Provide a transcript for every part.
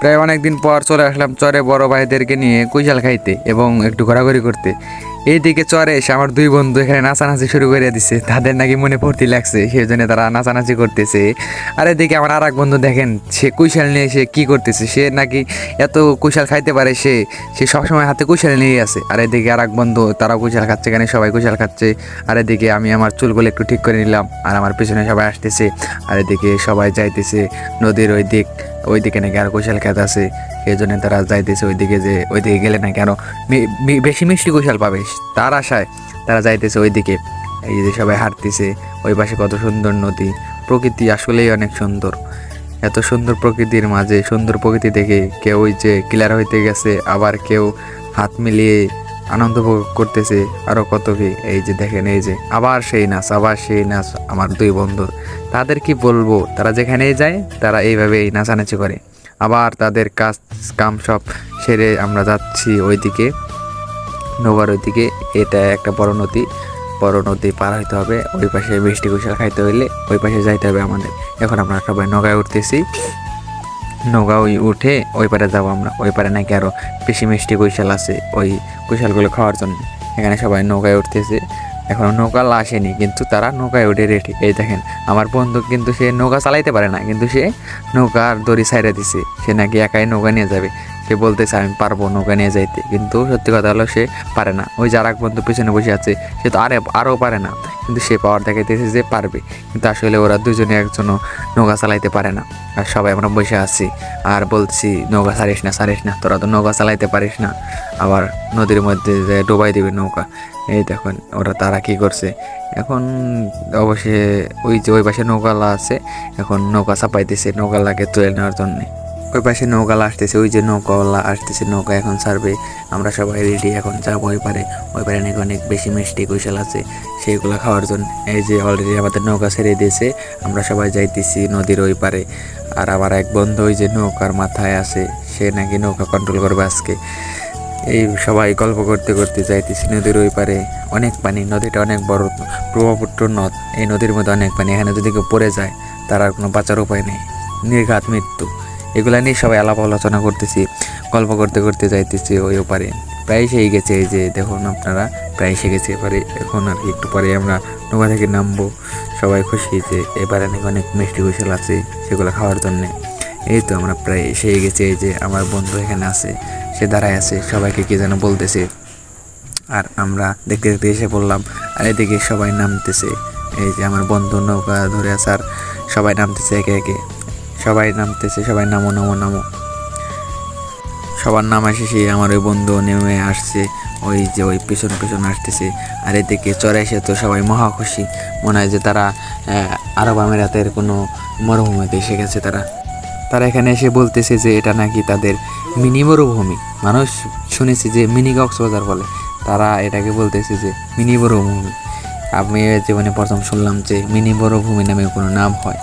প্রায় অনেক দিন পর চলে আসলাম চরে বড় ভাইদেরকে নিয়ে কুইশাল খাইতে এবং একটু ঘোরাঘুরি করতে। এইদিকে চরে এসে আমার দুই বন্ধু এখানে নাচানাচি শুরু করে দিছে। তাদের নাকি মনে ফুর্তি লাগছে সেই জন্য তারা নাচানাচি করতেছে। আর এদিকে আমার আর এক বন্ধু দেখেন, সে কুইশাল নিয়ে সে কি করতেছে? সে নাকি এত কুইশাল খাইতে পারে সে সে সবসময় হাতে কুইশাল নিয়ে আছে। আর এদিকে আর এক বন্ধু, তারাও কুইশাল খাচ্ছে এখানে সবাই কুইশাল খাচ্ছে। আর এদিকে আমি আমার চুলগুলো একটু ঠিক করে নিলাম। আর আমার পিছনে সবাই আসতেছে। আর এদিকে সবাই যাইতেছে নদীর ওই দিক। ওইদিকে নাকি আর কুশাল খেত আছে সেই জন্য তারা যাইতেছে ওইদিকে যে, ওইদিকে গেলে নাকি আরও মি- মি- বেশি মিষ্টি কুশাল পাবে। তার আশায় তারা যাইতেছে ওইদিকে। এই যে সবাই হাঁটতেছে, ওই পাশে কত সুন্দর নদী। প্রকৃতি আসলেই অনেক সুন্দর। এত সুন্দর প্রকৃতির মাঝে, সুন্দর প্রকৃতি দেখে কেউ ওই যে ক্লিয়ার হইতে গেছে, আবার কেউ হাত মিলিয়ে আনন্দ উপভোগ করতেছে। আরও কত কি? এই যে দেখেন, এই যে আবার সেই নাচ, আবার সেই নাচ আমার দুই বন্ধু। তাদের কি বলব? তারা যেখানেই যায়, তারা এইভাবেই নাচানাচি করে। আবার তাদের কাজ, কাম সব সেরে আমরা যাচ্ছি ওইদিকে। নৌকার ওইদিকে। এটা একটা বড় নদী। বড় নদী পার হইতে হবে। ওই পাশে মিষ্টি কুশাল খাইতে হইলে ওই পাশে যাইতে হবে আমাদের। এখন আমরা সবাই নৌকায় উঠতেছি। নৌকা ওই উঠে ওই পারে যাব আমরা। ওই পারে নাকি আরও বেশি মিষ্টি কৈশাল আছে ওই কৈশালগুলো খাওয়ার জন্য। এখানে সবাই নৌকায় উঠতেছে। এখনও নৌকা আসেনি, কিন্তু তারা নৌকায় উঠে রেডি এই দেখেন, আমার বন্ধু কিন্তু সে নৌকা চালাইতে পারে না, কিন্তু সে নৌকার দড়ি সাইডে দিছে। সে নাকি একাই নৌকা নিয়ে যাবে। সে বলতেছে আমি পারব নৌকা নিয়ে যাইতে। কিন্তু সত্যি কথা হলো সে পারে না। ওই যার এক বন্ধু পিছনে বসে আছে, সে তো আরে, আরও পারে না। কিন্তু সে পাওয়ার দেখাইতেছে যে পারবে। কিন্তু আসলে ওরা দুজনে একজনও নৌকা চালাইতে পারে না। আর সবাই আমরা বসে আছি। আর বলছি, নৌকা ছাড়িস না ছাড়িস না, তোরা তো নৌকা চালাইতে পারিস না। আবার নদীর মধ্যে ডোবাই দিবে নৌকা। এই দেখুন, ওরা তারা কি করছে? এখন অবশ্যই ওই যে ওই পাশে নৌকালা আছে, এখন নৌকা চাপাইতেছে নৌকালাকে তুলে নেওয়ার জন্যে। ওই পাশে নৌকালা আসতেছে, ওই যে নৌকাওয়ালা আসতেছে, নৌকা এখন ছাড়বে। আমরা সবাই রেডি এখন যাব ওই পারে ওই পারে নাকি অনেক বেশি মিষ্টি কৈশাল আছে, সেইগুলো খাওয়ার জন্য। এই যে অলরেডি আমাদের নৌকা ছেড়ে দিয়েছে, আমরা সবাই যাইতেছি নদীর ওই পারে। আর আমার এক বন্ধু ওই যে নৌকার মাথায় আছে, সে নাকি নৌকা কন্ট্রোল করবে আজকে। এই সবাই গল্প করতে করতে যাইতেছি নদীর ওই পারে। অনেক পানি, নদীটা অনেক বড়, ব্রহ্মপুত্র নদ। এই নদীর মধ্যে অনেক পানি, এখানে যদি কেউ পড়ে যায়, তার আর কোনো বাঁচার উপায় নেই। নির্ঘাত মৃত্যু। এগুলা নিয়ে সবাই আলাপ আলোচনা করতেছি, গল্প করতে করতে যাইতেছি ওই ওপারে। প্রায় সেই গেছে এই যে, দেখুন আপনারা, প্রায় এসে গেছে এবারে এখন আর কি, একটু পরে আমরা নৌকা থেকে নামবো। সবাই খুশি যে এবারে নাকি অনেক মিষ্টি কুশল আছে সেগুলো খাওয়ার জন্যে। এই তো আমরা প্রায় এসে গেছি এই যে, আমার বন্ধু এখানে আছে, সে দাঁড়ায় আছে, সবাইকে কি যেন বলতেছে। আর আমরা দেখতে দেখতে এসে পড়লাম আর এদিকে সবাই নামতেছে। এই যে আমার বন্ধু নৌকা ধরে আছে, আর সবাই নামতেছে একে একে। সবাই নামতেছে, সবাই নামো নামো নামো। সবার নামা শেষে আমার ওই বন্ধু নেমে আসছে, ওই যে ওই পেছন পেছন আসতেছে। আর এদিকে চড়ে এসে তো সবাই মহা খুশি। মনে হয় যে তারা আরব আমিরাতের কোনো মরুভূমিতে এসে গেছে তারা। তারা এখানে এসে বলতেছে যে এটা নাকি তাদের মিনি মরুভূমি। মানুষ শুনেছি যে মিনি কক্সবাজার বলে। তারা এটাকে বলতেছে যে মিনি মরুভূমি। আমি জীবনে প্রথম শুনলাম যে মিনি মরুভূমি নামে কোনো নাম হয়।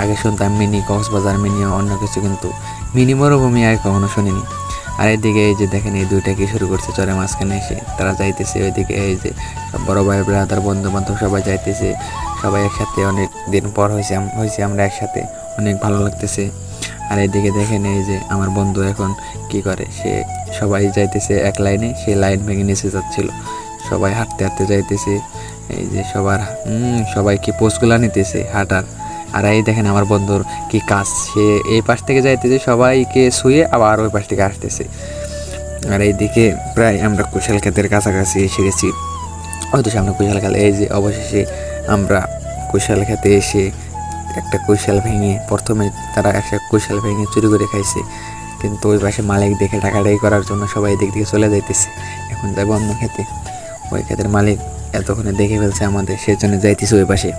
আগে শুনতাম মিনি কক্সবাজার, মিনি অন্য কিছু, কিন্তু মিনি মরুভূমি আর কখনো শুনিনি। আর এদিকে এই যে দেখেন, এই দুইটা কি শুরু করছে চরে মাঝখানে এসে তারা যাইতেছে, ওইদিকে এই যে বড় ভাই ব্রাদার বন্ধু বান্ধব সবাই যাইতেছে। সবাই একসাথে অনেক দিন পর হয়েছে হয়েছে আমরা একসাথে, অনেক ভালো লাগতেছে। আর এদিকে দেখেন এই যে আমার বন্ধু এখন কি করে, সে সবাই যাইতেছে এক লাইনে, সে লাইন ভেঙে নিচে যাচ্ছিল। সবাই হাঁটতে হাঁটতে যাইতেছে। এই যে সবার সবাই কি পোস্টগুলা নিতেছে হাঁটার? আর এই দেখেন আমার বন্ধুর কি কাজ। সে এই পাশ থেকে যাইতেছে, সবাইকে শুয়ে আবার ওই পাশ থেকে আসতেছে। আর এইদিকে প্রায় আমরা কুশাল ক্ষেতের কাছাকাছি এসে গেছি। হয়তো সামনে কুশাল খেলা, এই যে অবশেষে আমরা কুশাল খেতে এসে একটা কুশাল ভেঙে, প্রথমে তারা একটা কুশাল ভেঙে চুরি করে খাইছে। কিন্তু ওই পাশে মালিক দেখে টাকাটাই করার জন্য সবাই দিক থেকে চলে যাইতেছে। এখন যাব অন্য খেতে। ওই ক্ষেতের মালিক এতক্ষণে দেখে ফেলছে আমাদের সেই জন্য যাইতেছে ওই পাশে।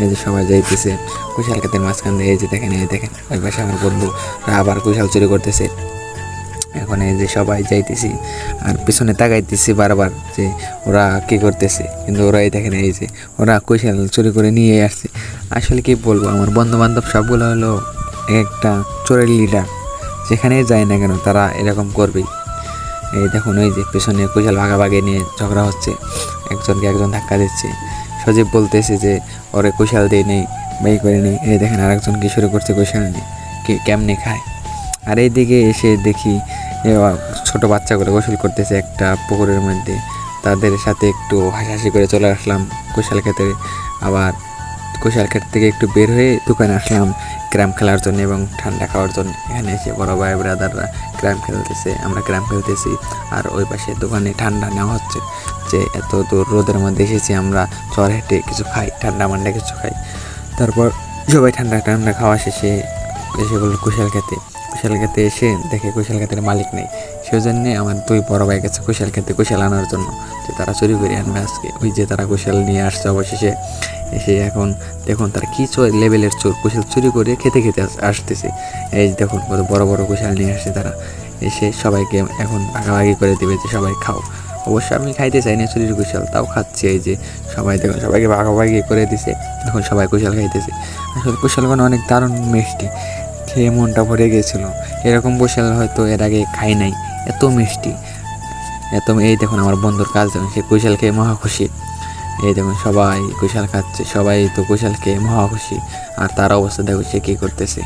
এই যে সবাই যাইতেছে কুশাল ক্ষেতের মাঝখান দিয়ে এই যে দেখেন, এই দেখেন, ওই পাশে আমার বন্ধুরা আবার কুশাল চুরি করতেছে। এখন এই যে সবাই যাইতেছি, আর পিছনে তাকাইতেছি বারবার যে ওরা কি করতেছে। কিন্তু ওরাই দেখেন এই যে, ওরা কৈশাল চুরি করে নিয়ে আসছে। আসলে কি বলব, আমার বন্ধু বান্ধব সবগুলো হলো একটা চোরের লিডার যেখানে যায় না কেন, তারা এরকম করবেই। এই দেখুন, ওই যে পেছনে কুশাল ভাগাভাগি নিয়ে ঝগড়া হচ্ছে। একজনকে একজন ধাক্কা দিচ্ছে। সজীব বলতেছে যে, ওরে কুশাল দিয়ে নেই বাই করে নেই এই দেখেন আরেকজন কি শুরু করছে কুশাল কি, কেমনে খায়? আর এইদিকে এসে দেখি ছোট বাচ্চাগুলো গোসল করতেছে একটা পুকুরের মধ্যে। তাদের সাথে একটু হাসাহাসি করে চলে আসলাম কুশাল ক্ষেতে আবার কুশাল ক্ষেত থেকে একটু বের হয়ে দোকানে আসলাম ক্র্যাম খেলার জন্য এবং ঠান্ডা খাওয়ার জন্য। এখানে এসে বড় ভাই ব্রাদাররা ক্র্যাম খেলতেছে, আমরা ক্র্যাম খেলতেছি। আর ওই পাশে দোকানে ঠান্ডা নেওয়া হচ্ছে। যে এত দূর রোদের মধ্যে এসেছি আমরা, চর হেঁটে কিছু খাই, ঠান্ডা মান্ডা কিছু খাই। তারপর সবাই ঠান্ডা ঠান্ডা খাওয়া শেষে এসে বলল কুশাল খেতে। কুশাল খেতে এসে দেখে কুশাল খেতের মালিক নেই। সেই জন্যে আমার দুই বড় ভাই গেছে কুশাল খেতে, কুশাল আনার জন্য। যে তারা চুরি করে আনবে আজকে। ওই যে তারা কুশাল নিয়ে আসছে অবশেষে। এসে এখন দেখুন তার কী চোর লেভেলের চোর। কুশাল চুরি করে খেতে খেতে আসতেছে। এই দেখুন কত বড় বড় কুশাল নিয়ে আসছে তারা। এসে সবাইকে এখন ভাগাভাগি করে দেবে যে সবাই খাও। অবশ্য আমি খাইতে চাই না চুরির কুশাল। তাও খাচ্ছি এই যে, সবাই দেখুন, সবাইকে ভাগাভাগি করে দিছে। এখন সবাই কুশাল খাইতেছে। আসলে কুশালগুলো অনেক দারুণ মিষ্টি। খেয়ে মনটা ভরে গেছিল। এরকম কুশাল হয়তো এর আগে খাই নাই। এত মিষ্টি। এত এই দেখুন আমার বন্ধুর কাজ, দেখুন, সে কুশাল খেয়ে মহা খুশি। এই দেখুন, সবাই কুশাল খাচ্ছে, সবাই তো কুশাল খেয়ে মহা খুশি। আর তার অবস্থা দেখুন, সে কী করতেছে।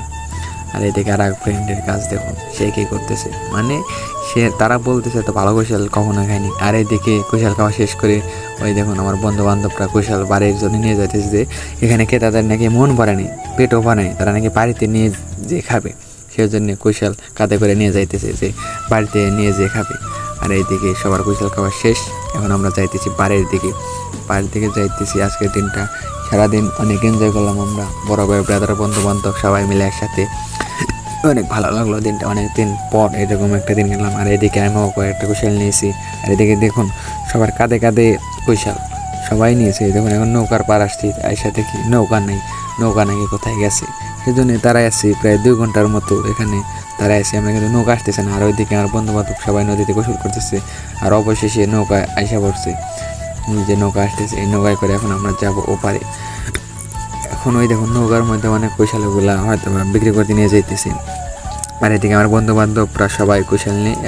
আর এদিকে আর এক ফ্রেন্ডের কাজ দেখুন, সে কী করতেছে। মানে সে, তারা বলতেছে তো ভালো কুশাল কখনো খায়নি। আর এদিকে কুশাল খাওয়া শেষ করে ওই দেখুন আমার বন্ধু বান্ধবরা কুশাল বাড়ির জন্য নিয়ে যাইতেছে যে, এখানে খেয়ে তাদের নাকি মন ভরেনি পেটও ভরেনি তারা নাকি বাড়িতে নিয়ে যে খাবে। সেই জন্য কুশাল কাঁধে করে নিয়ে যাইতেছে যে, বাড়িতে নিয়ে যেয়ে খাবে। আর এইদিকে সবার কুশাল খাওয়া শেষ, এখন আমরা যাইতেছি বাড়ির দিকে। বাড়ির দিকে যাইতেছি, আজকের দিনটা সারাদিন অনেক এনজয় করলাম আমরা, বড় ভাই ব্রাদার বন্ধু বান্ধব সবাই মিলে একসাথে। অনেক ভালো লাগল দিনটা, অনেক দিন পর এরকম একটা দিন গেলাম। আর এদিকে আমিও কয়েকটা কুশাল নিয়েছি। আর এদিকে দেখুন, সবার কাঁধে কাঁধে কুশাল। সবাই নিয়েছে দেখুন, এখন নৌকার পার আসছি। আইসা দেখি নৌকা নেই, নৌকা নাকি কোথায় গেছে? সেই জন্য তারা আসছি প্রায় দুই ঘণ্টার মতো এখানে তারা এসে আমরা কিন্তু নৌকা আসতেছে না। আর ওইদিকে আমার বন্ধু বান্ধব সবাই নদীতে গোসল করতেছে। আর অবশেষে নৌকা আইসা পড়ছে। যে নৌকা আসতেছে, এই নৌকায় করে এখন আমরা যাব ওপারে। এখন ওই দেখুন নৌকার মধ্যে অনেক কুশালগুলা হয়তো বিক্রি করতে নিয়ে যেতেছি আর এদিকে আমার বন্ধু বান্ধবরা সবাই কুশাল নিয়ে